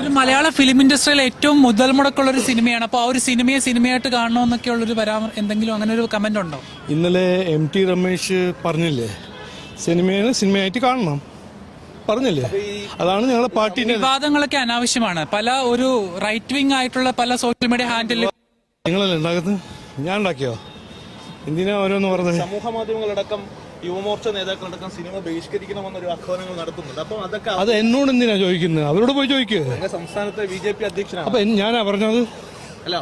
ഒരു മലയാള ഫിലിം ഇൻഡസ്ട്രിയിൽ ഏറ്റവും മുതൽ മുടക്കുള്ള ഒരു സിനിമയാണ്. അപ്പോൾ ആ ഒരു സിനിമയെ സിനിമയായിട്ട് കാണണമെന്നൊക്കെയുള്ള ഒരു പരാമർ എന്തെങ്കിലും അങ്ങനെ ഒരു കമന്റ് ഉണ്ടോ? ഇന്നലെ എം ടി രമേശ് പറഞ്ഞില്ലേ? സിനിമയെ സിനിമയായിട്ട് കാണണം. പറഞ്ഞില്ലേ? അതാണ് ഞങ്ങളുടെ പാർട്ടിന്റെ വിവാദങ്ങളൊക്കെ അനാവശ്യമാണ്. പല ഒരു റൈറ്റ് വിങ് ആയിട്ടുള്ള പല സോഷ്യൽ മീഡിയ ഹാൻഡിൽ നിങ്ങളല്ലേ ഉണ്ടാക്കുന്നത്? ഞാൻ ഉണ്ടാക്കിയോ? എന്തിനാ ഓരോന്ന് പറഞ്ഞത് സമൂഹ മാധ്യമങ്ങളടക്കം യുവമോർച്ച നേതാക്കളടക്കം സിനിമ ബഹിഷ്കരിക്കണമെന്നൊരു ആഹ്വാനങ്ങൾ നടത്തുന്നുണ്ട്. അപ്പൊ അതൊക്കെ അത് എന്നോട് എന്തിനാ ചോദിക്കുന്നത്? അവരോട് പോയി ചോദിക്കുക സംസ്ഥാനത്തെ ബി ജെ പി അധ്യക്ഷനാണ്. അപ്പൊ ഞാനാ പറഞ്ഞത്?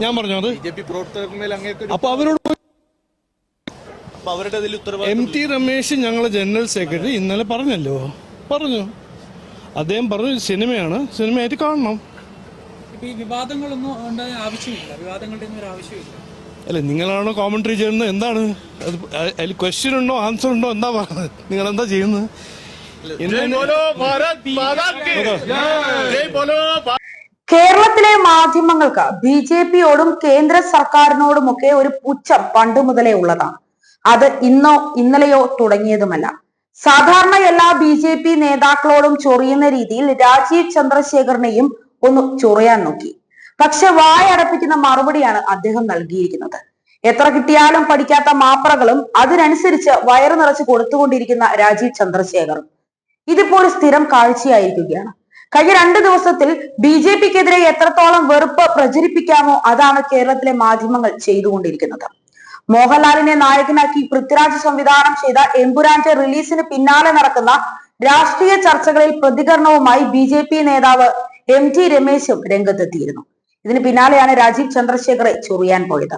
ഞാൻ പറഞ്ഞത്? ബി ജെ പി പ്രവർത്തകർമേൽ അങ്ങേക്ക് അപ്പൊ അവരോട് അവരുടെ എം ടി രമേശ് ഞങ്ങളെ ജനറൽ സെക്രട്ടറി ഇന്നലെ പറഞ്ഞല്ലോ. പറഞ്ഞു. അദ്ദേഹം പറഞ്ഞു സിനിമയാണ് സിനിമയായിട്ട് കാണണം. ഈ വിവാദങ്ങളൊന്നും ആവശ്യമില്ല. വിവാദങ്ങളുടെ ഒന്നും ഒരു ആവശ്യമില്ല. അല്ല നിങ്ങളാണോ കോമൻട്രി ചെയ്യുന്നത്? എന്താണ്? അത് അതിൽ ക്വസ്റ്റ്യൻ ഉണ്ടോ ആൻസർ ഉണ്ടോ? എന്താ പറയുന്നത്? നിങ്ങൾ എന്താ ചെയ്യുന്നത് കേരളത്തിലെ മാധ്യമങ്ങൾക്ക് ബി ജെ പിയോടും കേന്ദ്ര സർക്കാരിനോടുമൊക്കെ ഒരു പുച്ഛം പണ്ട് മുതലേ ഉള്ളതാണ്. അത് ഇന്നോ ഇന്നലെയോ തുടങ്ങിയതുമല്ല. സാധാരണ എല്ലാ ബി ജെ പി നേതാക്കളോടും ചൊറിയുന്ന രീതിയിൽ രാജീവ് ചന്ദ്രശേഖറിനെയും ഒന്ന് ചൊറിയാൻ നോക്കി. പക്ഷെ വായടപ്പിക്കുന്ന മറുപടിയാണ് അദ്ദേഹം നൽകിയിരിക്കുന്നത്. എത്ര കിട്ടിയാലും പഠിക്കാത്ത മാപ്രകളും അതിനനുസരിച്ച് വയറു നിറച്ച് കൊടുത്തുകൊണ്ടിരിക്കുന്ന രാജീവ് ചന്ദ്രശേഖറും. ഇതിപ്പോ ഒരു സ്ഥിരം കാഴ്ചയായിരിക്കുകയാണ്. കഴിഞ്ഞ രണ്ട് ദിവസത്തിൽ ബി ജെ പിക്കെതിരെ എത്രത്തോളം വെറുപ്പ് പ്രചരിപ്പിക്കാമോ അതാണ് കേരളത്തിലെ മാധ്യമങ്ങൾ ചെയ്തുകൊണ്ടിരിക്കുന്നത്. മോഹൻലാലിനെ നായകനാക്കി പൃഥ്വിരാജ് സംവിധാനം ചെയ്ത എമ്പുരാന്റെ റിലീസിന് പിന്നാലെ നടക്കുന്ന രാഷ്ട്രീയ ചർച്ചകളിൽ പ്രതികരണവുമായി ബി നേതാവ് എം ടി രമേശും രംഗത്തെത്തിയിരുന്നു. ഇതിന് പിന്നാലെയാണ് രാജീവ് ചന്ദ്രശേഖറെ ചൊറിയാൻ പോയത്.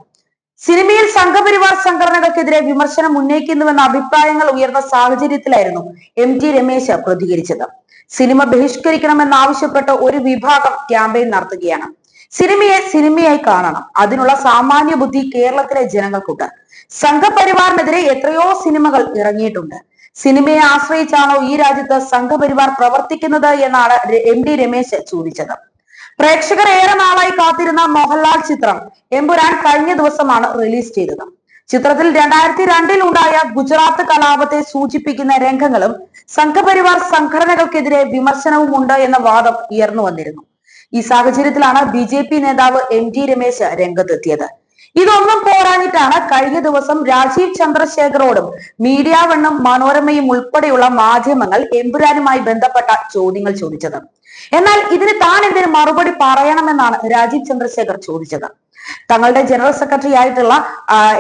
സിനിമയിൽ സംഘപരിവാർ സംഘടനകൾക്കെതിരെ വിമർശനം ഉന്നയിക്കുന്നുവെന്ന അഭിപ്രായങ്ങൾ ഉയർന്ന സാഹചര്യത്തിലായിരുന്നു എം ടി രമേശ് പ്രതികരിച്ചത്. സിനിമ ബഹിഷ്കരിക്കണമെന്നാവശ്യപ്പെട്ട് ഒരു വിഭാഗം ക്യാമ്പയിൻ നടത്തുകയാണ്. സിനിമയെ സിനിമയായി കാണണം. അതിനുള്ള സാമാന്യ ബുദ്ധി കേരളത്തിലെ ജനങ്ങൾക്കുണ്ട്. സംഘപരിവാറിനെതിരെ എത്രയോ സിനിമകൾ ഇറങ്ങിയിട്ടുണ്ട്. സിനിമയെ ആശ്രയിച്ചാണോ ഈ രാജ്യത്ത് സംഘപരിവാർ പ്രവർത്തിക്കുന്നത് എന്നാണ് എം ഡി രമേശ് ചോദിച്ചത്. പ്രേക്ഷകർ ഏറെ നാളായി കാത്തിരുന്ന മോഹൻലാൽ ചിത്രം എമ്പുരാൻ കഴിഞ്ഞ ദിവസമാണ് റിലീസ് ചെയ്തത്. ചിത്രത്തിൽ രണ്ടായിരത്തി രണ്ടിൽ ഉണ്ടായ ഗുജറാത്ത് കലാപത്തെ സൂചിപ്പിക്കുന്ന രംഗങ്ങളും സംഘപരിവാർ സംഘടനകൾക്കെതിരെ വിമർശനവും ഉണ്ട് എന്ന വാദം ഉയർന്നു വന്നിരുന്നു. ഈ സാഹചര്യത്തിലാണ് ബി നേതാവ് എം രമേശ് രംഗത്തെത്തിയത്. ഇതൊന്നും പോരാഞ്ഞിട്ടാണ് കഴിഞ്ഞ ദിവസം രാജീവ് ചന്ദ്രശേഖറോടും മീഡിയ വണ്ണും മനോരമയും ഉൾപ്പെടെയുള്ള മാധ്യമങ്ങൾ എമ്പുരാനുമായി ബന്ധപ്പെട്ട ചോദ്യങ്ങൾ ചോദിച്ചത്. എന്നാൽ ഇതിന് താൻ എന്തിനു മറുപടി പറയണമെന്നാണ് രാജീവ് ചന്ദ്രശേഖർ ചോദിച്ചത്. തങ്ങളുടെ ജനറൽ സെക്രട്ടറി ആയിട്ടുള്ള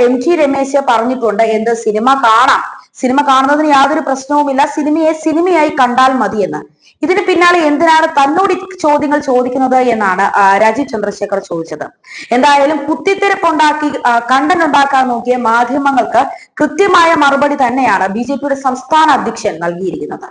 എം ടി രമേശ് പറഞ്ഞിട്ടുണ്ട് എന്ത് സിനിമ കാണാം. സിനിമ കാണുന്നതിന് യാതൊരു പ്രശ്നവുമില്ല. സിനിമയെ സിനിമയായി കണ്ടാൽ മതിയെന്ന്. ഇതിന് പിന്നാലെ എന്തിനാണ് തന്നോട് ചോദ്യങ്ങൾ ചോദിക്കുന്നത് എന്നാണ് രാജീവ് ചന്ദ്രശേഖർ ചോദിച്ചത്. എന്തായാലും കുത്തിത്തിരിപ്പുണ്ടാക്കി കണ്ടന്റ് ഉണ്ടാക്കാൻ നോക്കിയ മാധ്യമങ്ങൾക്ക് കൃത്യമായ മറുപടി തന്നെയാണ് ബി സംസ്ഥാന അധ്യക്ഷൻ നൽകിയിരിക്കുന്നത്.